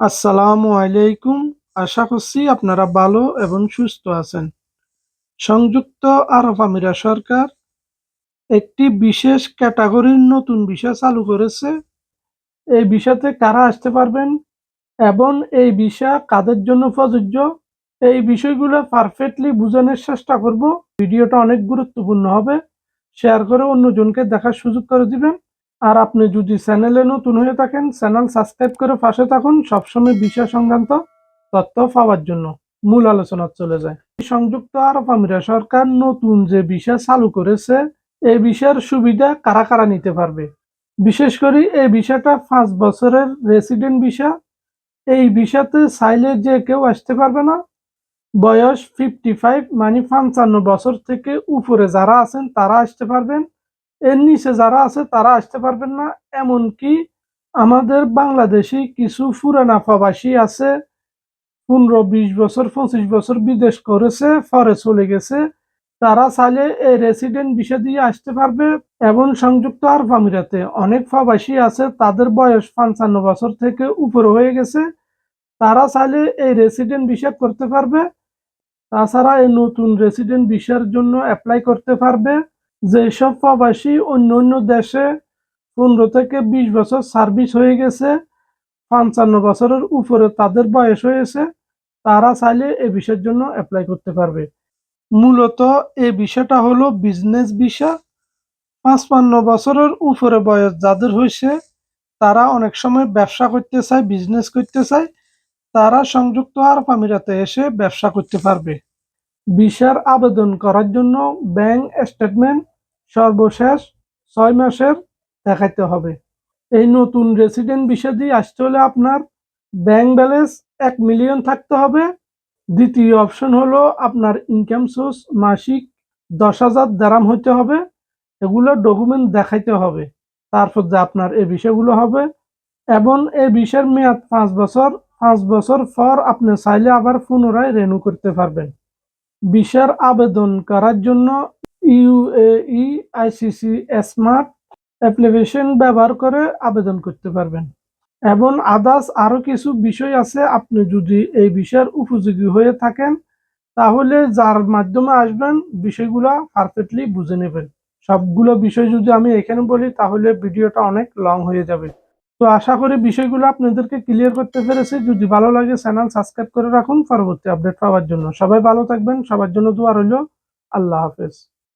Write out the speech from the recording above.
আসসালামু আলাইকুম। আশা করছি আপনারা ভালো এবং সুস্থ আছেন। সংযুক্ত আরব আমিরা সরকার একটি বিশেষ ক্যাটাগরির নতুন ভিসা চালু করেছে। এই ভিসাতে কারা আসতে পারবেন এবং এই ভিসা কাদের জন্য প্রযোজ্য, এই বিষয়গুলো পারফেক্টলি বোঝানোর চেষ্টা করব। ভিডিওটা অনেক গুরুত্বপূর্ণ হবে। শেয়ার করে অন্যজনকে দেখার সুযোগ করে দিবেন। আর আপনি যদি চ্যানেলে নতুন হয়ে থাকেন, চ্যানেল সাবস্ক্রাইব করে পাশে থাকুন। সবসময় বিষয় সংক্রান্ত তথ্য পাওয়ার জন্য মূল আলোচনা চলে যায়। সংযুক্ত আরব আমিরা সরকার নতুন যে বিষয় চালু করেছে এই বিষয়ের সুবিধা কারা কারা নিতে পারবে? বিশেষ করে এই বিষয়টা পাঁচ বছরের রেসিডেন্ট ভিসা এই ভিসাতে চাইলে যে কেউ আসতে পারবে না। বয়স ফিফটি ফাইভ মানে পঞ্চান্ন বছর থেকে উপরে যারা আছেন, তারা আসতে পারবেন। এর নিচে যারা আছে তারা আসতে পারবেন না, এমনকি আমাদের বাংলাদেশি কিছু পুরানা প্রবাসী আছে, পনেরো, বিশ বছর, পঁচিশ বছর বিদেশ করেছে পরে চলে গেছে, তারা চাইলে এই রেসিডেন্ট বিষয় দিয়ে আসতে পারবে এবং সংযুক্ত আরব আমিরাতে। অনেক প্রবাসী আছে, তাদের বয়স পঞ্চান্ন বছর থেকে উপরে হয়ে গেছে, তারা চাইলে এই রেসিডেন্ট বিষয় করতে পারবে, তাছাড়া এই নতুন রেসিডেন্ট বিষয়ের জন্য অ্যাপ্লাই করতে পারবে। যেসব প্রবাসী অন্য অন্য দেশে পনেরো থেকে বিশ বছর সার্ভিস হয়ে গেছে, পঞ্চান্ন বছরের উপরে তাদের বয়স হয়েছে, তারা চাইলে এ বিষয়ের জন্য অ্যাপ্লাই করতে পারবে। মূলত এ বিষয়টা হলো বিজনেস ভিসা পাঁচপান্ন বছরের উপরে বয়স যাদের হয়েছে, তারা অনেক সময় ব্যবসা করতে চায় বিজনেস করতে চায়, তারা সংযুক্ত আরব আমিরাতে এসে ব্যবসা করতে পারবে। ভিসার আবেদন করার জন্য ব্যাংক স্টেটমেন্ট সর্বশেষ ছয় মাসের দেখাইতে হবে। এই নতুন রেসিডেন্ট ভিসা দিয়ে আসতে হলে আপনার ব্যাংক ব্যালেন্স এক মিলিয়ন থাকতে হবে। দ্বিতীয় অপশন হলো আপনার ইনকাম সোর্স মাসিক দশ হাজার দারাম হইতে হবে। এগুলো ডকুমেন্ট দেখাইতে হবে। তারপর যে আপনার এই বিষয়গুলো হবে এবং এই বিষয়ের মেয়াদ পাঁচ বছর পাঁচ বছর পর আপনি চাইলে আবার পুনরায় রেনু করতে পারবেন। ভিসার আবেদন করার জন্য ইউএই, আইসিসি, স্মার্ট অ্যাপ্লিকেশন ব্যবহার করে আবেদন করতে পারবেন। এবং আদার্স আরও কিছু বিষয় আছে, আপনি যদি এই বিষয়ের উপযোগী হয়ে থাকেন, তাহলে যার মাধ্যমে আসবেন, বিষয়গুলো পারফেক্টলি বুঝে নেবেন। সবগুলো বিষয় যদি আমি এখানে বলি, তাহলে ভিডিওটা অনেক লং হয়ে যাবে। তো আশা করি বিষয়গুলো আপনাদেরকে ক্লিয়ার করতে পেরেছি। যদি ভালো লাগে চ্যানেল সাবস্ক্রাইব করে রাখুন। পরবর্তী আপডেট পাওয়ার জন্য। সবাই ভালো থাকবেন, সবার জন্য দোয়া রইল। আল্লাহ হাফেজ।